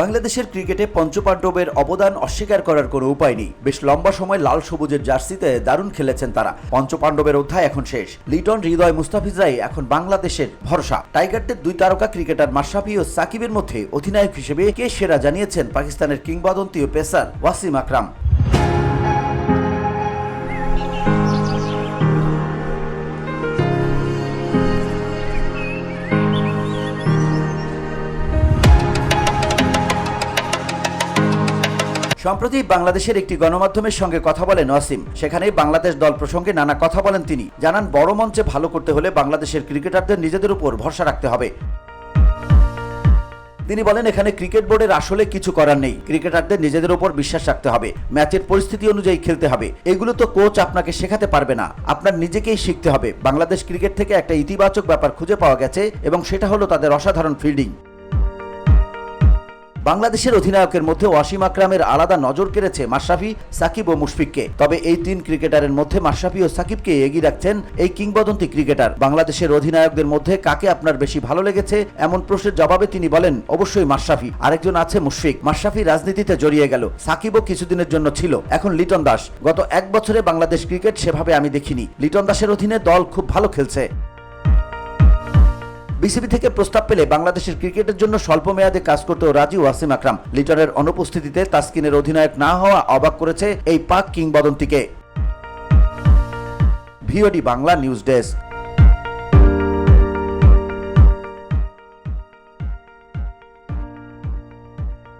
বাংলাদেশের ক্রিকেটে পঞ্চপাণ্ডবের অবদান অস্বীকার করার কোনো উপায় নেই। বেশ লম্বা সময় লাল সবুজের জার্সিতে দারুণ খেলেছেন তারা। পঞ্চপাণ্ডবের অধ্যায় এখন শেষ। লিটন হৃদয় মুস্তাফিজাই এখন বাংলাদেশের ভরসা। টাইগারদের দুই তারকা ক্রিকেটার মাশরাফি ও সাকিবের মধ্যে অধিনায়ক হিসেবে কে সেরা জানিয়েছেন পাকিস্তানের কিংবদন্তি ও পেসার ওয়াসিম আকরাম। সম্প্রতি বাংলাদেশের একটি গণমাধ্যমের সঙ্গে কথা বলেন ওয়াসিম। সেখানেই বাংলাদেশ দল প্রসঙ্গে নানা কথা বলেন তিনি। জানান, বড় মঞ্চে ভালো করতে হলে বাংলাদেশের ক্রিকেটারদের নিজেদের উপর ভরসা রাখতে হবে। তিনি বলেন, এখানে ক্রিকেট বোর্ডের আসলে কিছু করার নেই। ক্রিকেটারদের নিজেদের উপর বিশ্বাস রাখতে হবে। ম্যাচের পরিস্থিতি অনুযায়ী খেলতে হবে। এগুলো তো কোচ আপনাকে শেখাতে পারবে না। আপনার নিজেকেই শিখতে হবে। বাংলাদেশ ক্রিকেট থেকে একটা ইতিবাচক ব্যাপার খুঁজে পাওয়া গেছে এবং সেটা হলো তাদের অসাধারণ ফিল্ডিং। বাংলাদেশের অধিনায়কের মধ্যে ওয়াসিম আকরামের আলাদা নজর কেড়েছে মাশরাফি, সাকিব ও মুশফিককে। তবে এই তিন ক্রিকেটারের মধ্যে মাশরাফি ও সাকিবকে এগিয়ে রাখছেন এই কিংবদন্তি ক্রিকেটার। বাংলাদেশের অধিনায়কদের মধ্যে কাকে আপনার বেশি ভালো লেগেছে এমন প্রশ্নের জবাবে তিনি বলেন, অবশ্যই মাশরাফি। আরেকজন আছে মুশফিক, মাশরাফি রাজনীতিতে জড়িয়ে গেল। সাকিবও কিছুদিনের জন্য ছিল। এখন লিটন দাস। গত এক বছরে বাংলাদেশ ক্রিকেট সেভাবে আমি দেখিনি। লিটন দাসের অধীনে দল খুব ভালো খেলছে। বিসিবি থেকে প্রস্তাব পেলে বাংলাদেশের ক্রিকেটের জন্য স্বল্প মেয়াদে কাজ করতেও রাজি ওয়াসিম আকরাম। লিটনের অনুপস্থিতিতে তাসকিনের অধিনায়ক না হওয়া অবাক করেছে এই পাক কিংবদন্তিকে। VOD Bangla news desk.